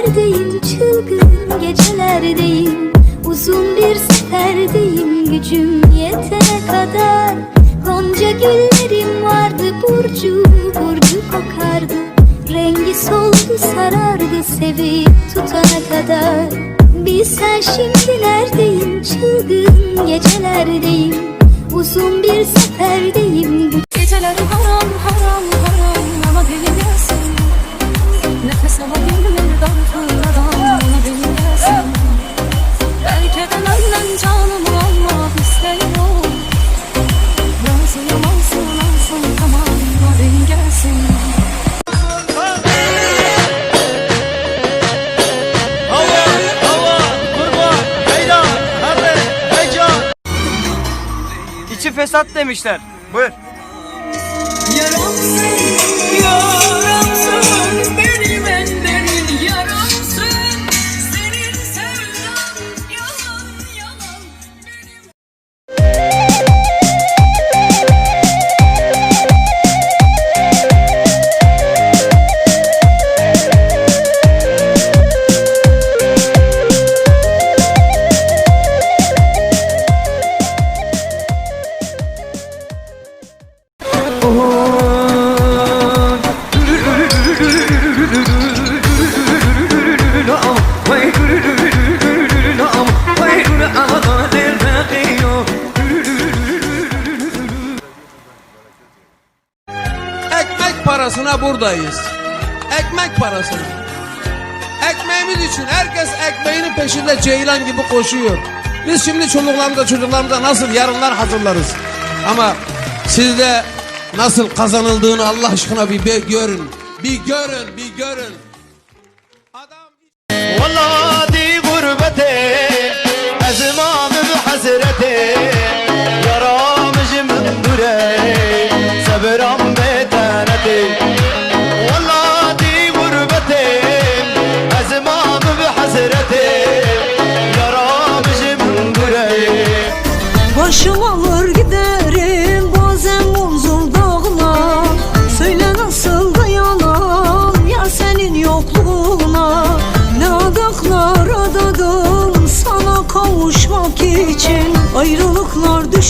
Neredeyim çılgın gecelerdeyim. Uzun bir seferdeyim gücüm yetene kadar. Gonca güllerim vardı burcu burcu kokardı. Rengi soldu sarardı sevip tutana kadar. Bilsen şimdi neredeyim? Çılgın gecelerdeyim. Uzun bir seferdeyim. Geceleri haram haram haram fesat demişler. Buyur. Yaramsın, yaramsın parasına buradayız. Ekmek parasına. Ekmeğimiz için herkes ekmeğinin peşinde ceylan gibi koşuyor. Biz şimdi çocuklarımıza çocuklarımıza nasıl yarınlar hazırlarız. Ama sizde nasıl kazanıldığını Allah aşkına bir, görün. Bir görün, bir görün. Adam... Vallahi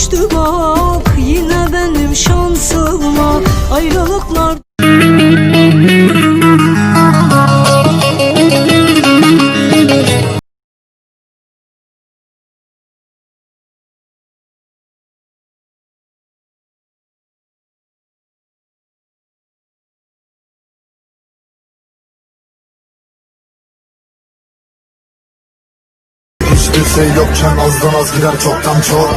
düştü bak yine benim şansıma. Ayrılıklar Hiçbir şey yokken azdan az gider çoktan çok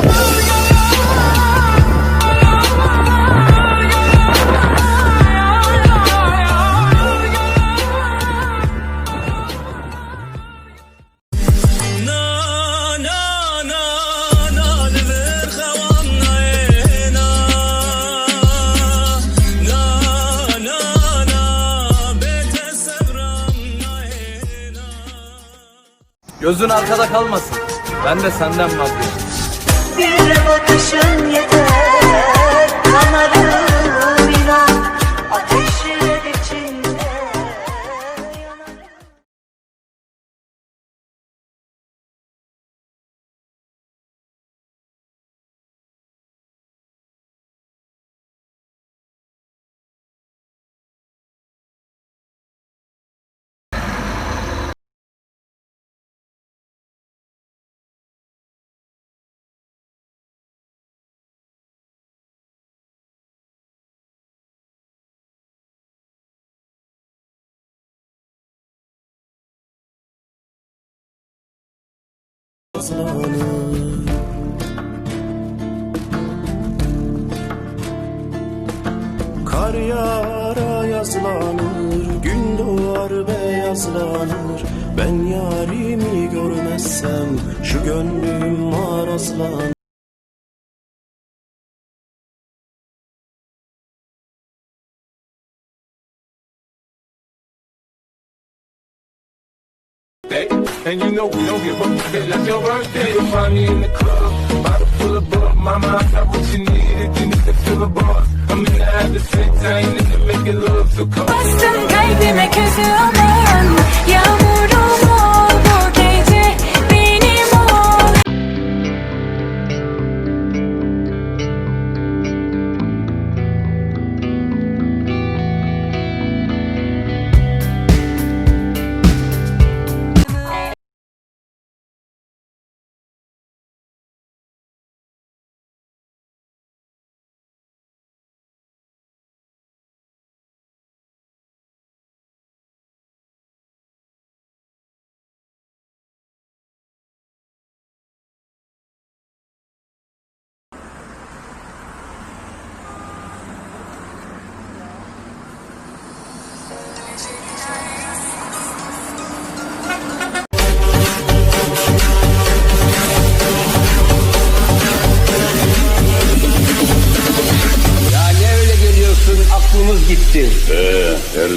Gözün arkada kalmasın. Ben de senden vazgeçtim. Bir bakışın yeter Kanarım Kar yağar yazlanır, gün doğar beyazlanır Ben yarimi görmezsem şu gönlüm birthday, and you know we don't give a. That's your birthday. You'll find me in the club, bottle full of bug. Mama, I got what you need if you need to fill the bar. I'm in the habit of sex, I ain't into making love, so come. Boston, baby, make it feel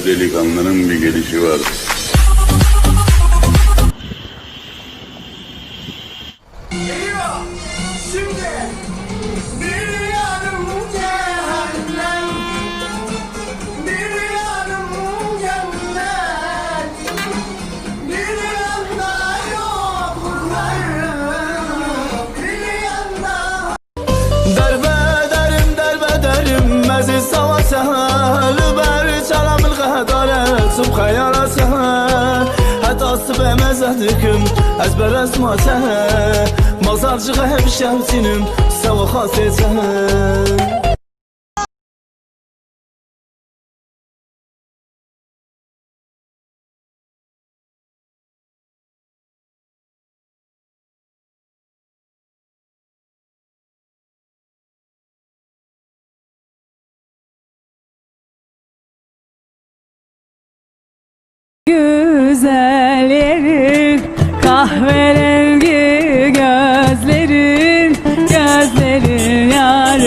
delikanlının bir gelişi var. الصبح مزهدكم أزبر اسمع سهل مصار شغه بشمسينم سوا خاصي سهل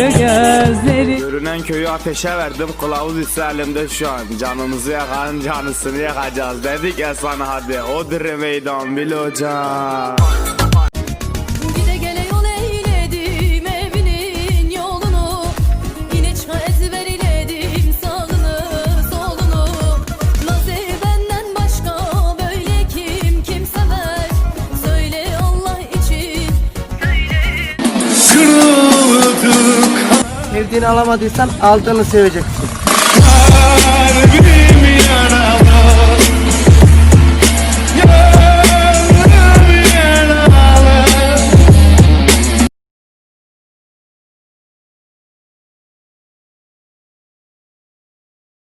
yar gözlerin Görünen köyü ateşe verdim. Kılavuz ise elimde şu an. Canımızı yakan canısını yakacağız. Dedik ya sana hadi. O dire meydan bil hocam. Sevdiğini alamadıysan aldığını seveceksin.